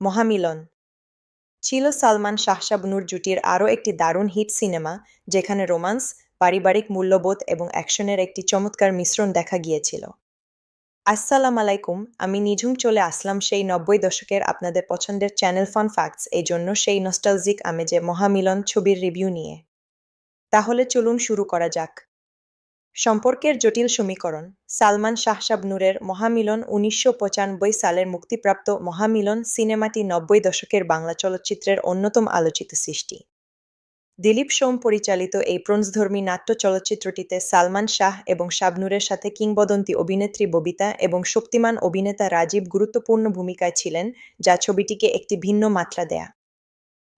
মহামিলন। ছিল সালমান শাহশাবনুর জুটির আরও একটি দারুণ হিট সিনেমা, যেখানে রোমান্স, পারিবারিক মূল্যবোধ এবং অ্যাকশনের একটি চমৎকার মিশ্রণ দেখা গিয়েছিল। আসসালাম আলাইকুম, আমি নিঝুম চলে আসলাম সেই নব্বই দশকের আপনাদের পছন্দের চ্যানেল ফান ফ্যাক্টস, এই জন্য সেই নস্টালজিক আমেজে মহামিলন ছবির রিভিউ নিয়ে। তাহলে চলুন শুরু করা যাক। সম্পর্কের জটিল সমীকরণ, সালমান শাহশাবনুরের মহামিলন উনিশশো পঁচানব্বই সালের মুক্তিপ্রাপ্ত মহামিলন সিনেমাটি নব্বই দশকের বাংলা চলচ্চিত্রের অন্যতম আলোচিত সৃষ্টি। দিলীপ সোম পরিচালিত এই প্রঞ্জধর্মী নাট্য চলচ্চিত্রটিতে সালমান শাহ এবং শাবনুরের সাথে কিংবদন্তি অভিনেত্রী ববিতা এবং শক্তিমান অভিনেতা রাজীব গুরুত্বপূর্ণ ভূমিকায় ছিলেন, যা ছবিটিকে একটি ভিন্ন মাত্রা দেয়া।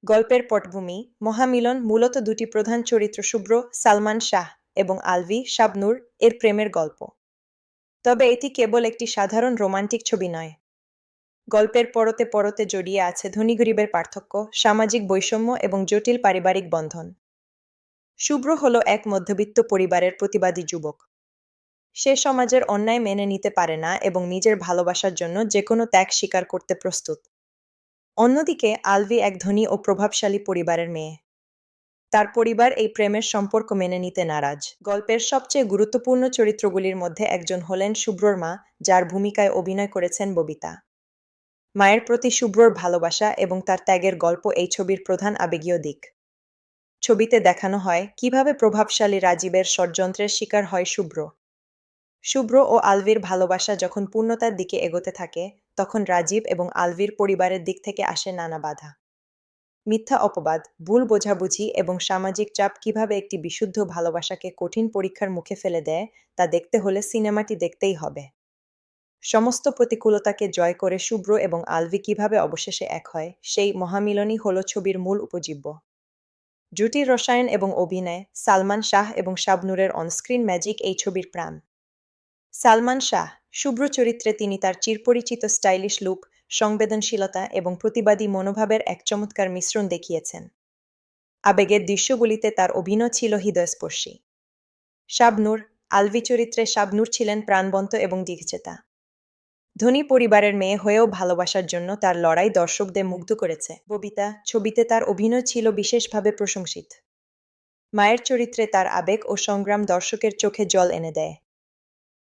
গল্পের পটভূমি, মহামিলন মূলত দুটি প্রধান চরিত্র শুভ্র, সালমান শাহ এবং আলভি, শাবনুর এর প্রেমের গল্প। তবে এটি কেবল একটি সাধারণ রোমান্টিক ছবি নয়। গল্পের পরতে পরতে জড়িয়ে আছে ধনী গরিবের পার্থক্য, সামাজিক বৈষম্য এবং জটিল পারিবারিক বন্ধন। শুভ্র হল এক মধ্যবিত্ত পরিবারের প্রতিবাদী যুবক। সে সমাজের অন্যায় মেনে নিতে পারে না এবং নিজের ভালোবাসার জন্য যে কোনো ত্যাগ স্বীকার করতে প্রস্তুত। অন্যদিকে, আলভি এক ধনী ও প্রভাবশালী পরিবারের মেয়ে। তার পরিবার এই প্রেমের সম্পর্ক মেনে নিতে নারাজ। গল্পের সবচেয়ে গুরুত্বপূর্ণ চরিত্রগুলির মধ্যে একজন হলেন শুভ্রর মা, যার ভূমিকায় অভিনয় করেছেন ববিতা। মায়ের প্রতি শুভ্রর ভালোবাসা এবং তার ত্যাগের গল্প এই ছবির প্রধান আবেগীয় দিক। ছবিতে দেখানো হয় কীভাবে প্রভাবশালী রাজীবের ষড়যন্ত্রের শিকার হয় শুভ্র শুভ্র ও আলভির ভালোবাসা যখন পূর্ণতার দিকে এগোতে থাকে, তখন রাজীব এবং আলভির পরিবারের দিক থেকে আসে নানা বাধা। মিথ্যা অপবাদ, ভুল বোঝাবুঝি এবং সামাজিক চাপ কীভাবে একটি বিশুদ্ধ ভালোবাসাকে কঠিন পরীক্ষার মুখে ফেলে দেয়, তা দেখতে হলে সিনেমাটি দেখতেই হবে। সমস্ত প্রতিকূলতাকে জয় করে শুভ্র এবং আলভি কীভাবে অবশেষে এক হয়, সেই মহামিলনই হল ছবির মূল উপজীব্য। জুটির রসায়ন এবং অভিনয়, সালমান শাহ এবং শাবনুরের অনস্ক্রিন ম্যাজিক এই ছবির প্রাণ। সালমান শাহ, শুভ্র চরিত্রে তিনি তার চিরপরিচিত স্টাইলিশ লুক সংবেদনশীলতা এবং প্রতিবাদী মনোভাবের এক চমৎকার মিশ্রণ দেখিয়েছেন। আবেগের দৃশ্যগুলিতে তার অভিনয় ছিল হৃদয়স্পর্শী। শাবনুর, আলভি চরিত্রে শাবনুর ছিলেন প্রাণবন্ত এবং দিগচেতা। ধনী পরিবারের মেয়ে হয়েও ভালোবাসার জন্য তার লড়াই দর্শকদের মুগ্ধ করেছে। ববিতা ছবিতে তার অভিনয় ছিল বিশেষভাবে প্রশংসিত। মায়ের চরিত্রে তার আবেগ ও সংগ্রাম দর্শকের চোখে জল এনে দেয়।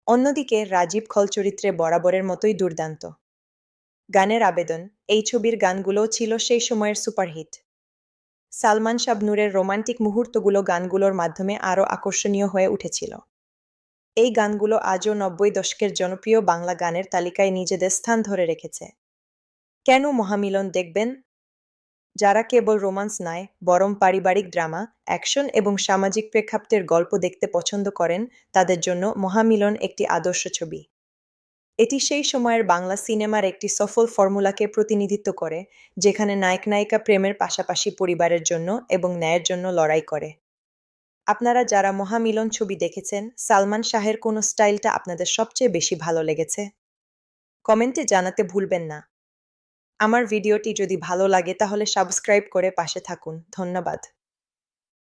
অন্যদিকে রাজীব খল চরিত্রে বরাবরের মতোই দুর্দান্ত। গানের আবেদন। এই ছবির গানগুলোও ছিল সেই সময়ের সুপারহিট। সালমান শাবনুরের রোমান্টিক মুহূর্তগুলো গানগুলোর মাধ্যমে আরও আকর্ষণীয় হয়ে উঠেছিল। এই গানগুলো আজও নব্বই দশকের জনপ্রিয় বাংলা গানের তালিকায় নিজেদের স্থান ধরে রেখেছে। কেন মহামিলন দেখবেন? যারা কেবল রোমান্স নয়, বরং পারিবারিক ড্রামা, অ্যাকশন এবং সামাজিক প্রেক্ষাপটের গল্প দেখতে পছন্দ করেন, তাদের জন্য মহামিলন একটি আদর্শ ছবি। এটি সেই সময়ের বাংলা সিনেমার একটি সফল ফর্মুলাকে প্রতিনিধিত্ব করে, যেখানে নায়ক নায়িকা প্রেমের পাশাপাশি পরিবারের জন্য এবং ন্যায়ের জন্য লড়াই করে। আপনারা যারা মহামিলন ছবি দেখেছেন, সালমান শাহের কোন স্টাইলটা আপনাদের সবচেয়ে বেশি ভালো লেগেছে? কমেন্টে জানাতে ভুলবেন না। আমার ভিডিওটি যদি ভালো লাগে তাহলে সাবস্ক্রাইব করে পাশে থাকুন। ধন্যবাদ।